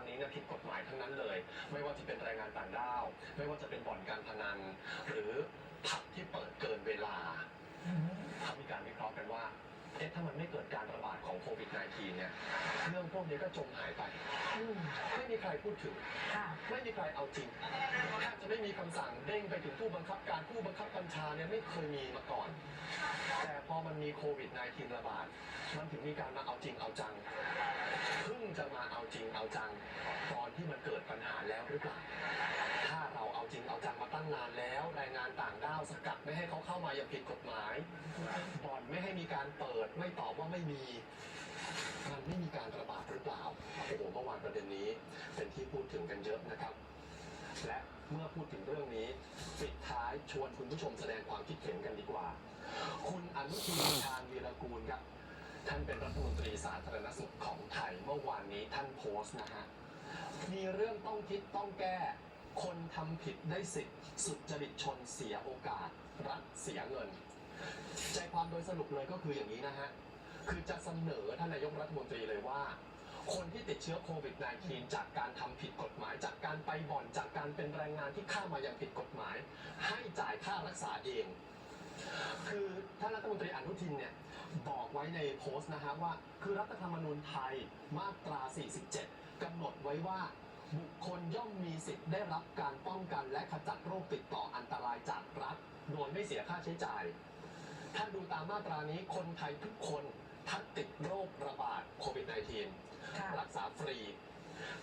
รั้งนี้เนี่ยผิดกฎหมายทั้งนั้นเลย ไม่ว่าจะเป็นแรงงานต่างด้าว ไม่ว่าจะเป็นบ่อนการพนัน หรือผับที่เปิดเกินเวลาเขามีการวิเคราะห์กันว่าเอ๊ะถ้ามันไม่เกิดการระบาดของโควิด -19 เนี่ย เรื่องพวกนี้ก็จมหายไปอืมไม่มีใครพูดถึงค่ะไม่มีใครเอาจริงแทบจะไม่มีคำสั่งเด้งไปถึงผู้บังคับการผู้บังคับบัญชาเนี่ยไม่เคยมีมาก่อนแต่พอ มันมีโควิด -19 ระบาด มันถึงมีการมาเอาจริงเอาจังเพิ่งจะมาเอาจริงเอาจัง ตอนที่มันเกิดปัญหาแล้วหรือเปล่า ถ้าเราเอาจริงเอาจังมาตั้งนานแล้วแรงงานต่างด้าวสกัดไม่ให้เขาเข้ามาอย่างผิดกฎหมายบ่อนไม่ให้มีการเปิดไม่ตอบว่าไม่มีมันไม่มีการระบาดหรือเปล่าโอ้โหเมื่อวานประเด็นนี้เป็นที่พูดถึงกันเยอะนะครับ และเมื่อพูดถึงเรื่องนี้ปิดท้ายชวนคุณผู้ชมแสดงความคิดเห็นกันดีกว่า คุณอนุทินชาญวีร กูลครับท่านเป็นรัฐมนตรีสาธารณสุขของไทยเมื่อวานนี้ท่านโพสต์นะฮะมีเรื่องต้องคิดต้องแก้ คนทำผิดได้สิทธิ์สุจริตชนเสียโอกาส รัฐเสียเงิน ใจความโดยสรุปเลยก็คืออย่างนี้นะฮะคือจะเสนอท่านนายกรัฐมนตรีเลยว่า คนที่ติดเชื้อโควิด -19 จากการทำผิดกฎหมาย จากการไปบ่อนจากการเป็นแรงงานที่ข้ามาอย่างผิดกฎหมาย ให้จ่ายค่ารักษาเอง คือท่านรัฐมนตรีอนุทินเนี่ย บอกไว้ในโพสต์นะฮะว่า คือรัฐธรรมนูญไทยมาตรา 47 กำหนดไว้ว่า บุคคลย่อมมีสิทธิ์ได้รับการป้องกันและขจัดโรคติดต่ออันตรายจากรัฐ โดยไม่เสียค่าใช้จ่าย ท่านดูตามมาตรานี้คนไทยทุกคนถ้าติดโรคระบาดโควิด -19 ค่ะรักษาฟรี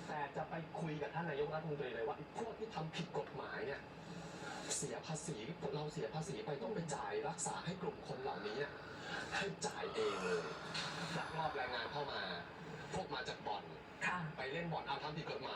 แต่จะไปคุยกับท่านนายกรัฐมนตรีเลยว่าไอ้พวกที่ทำผิดกฎหมายเนี่ยเสียภาษีเราเสียภาษีไปต้องไปจ่ายรักษาให้กลุ่มคนเหล่านี้อะ ให้จ่ายเองเลยลักลอบแรงงานเข้ามา พวกมาจากบ่อน ค่ะ ไปเล่นบ่อนเอาทำผิดกฎหมาย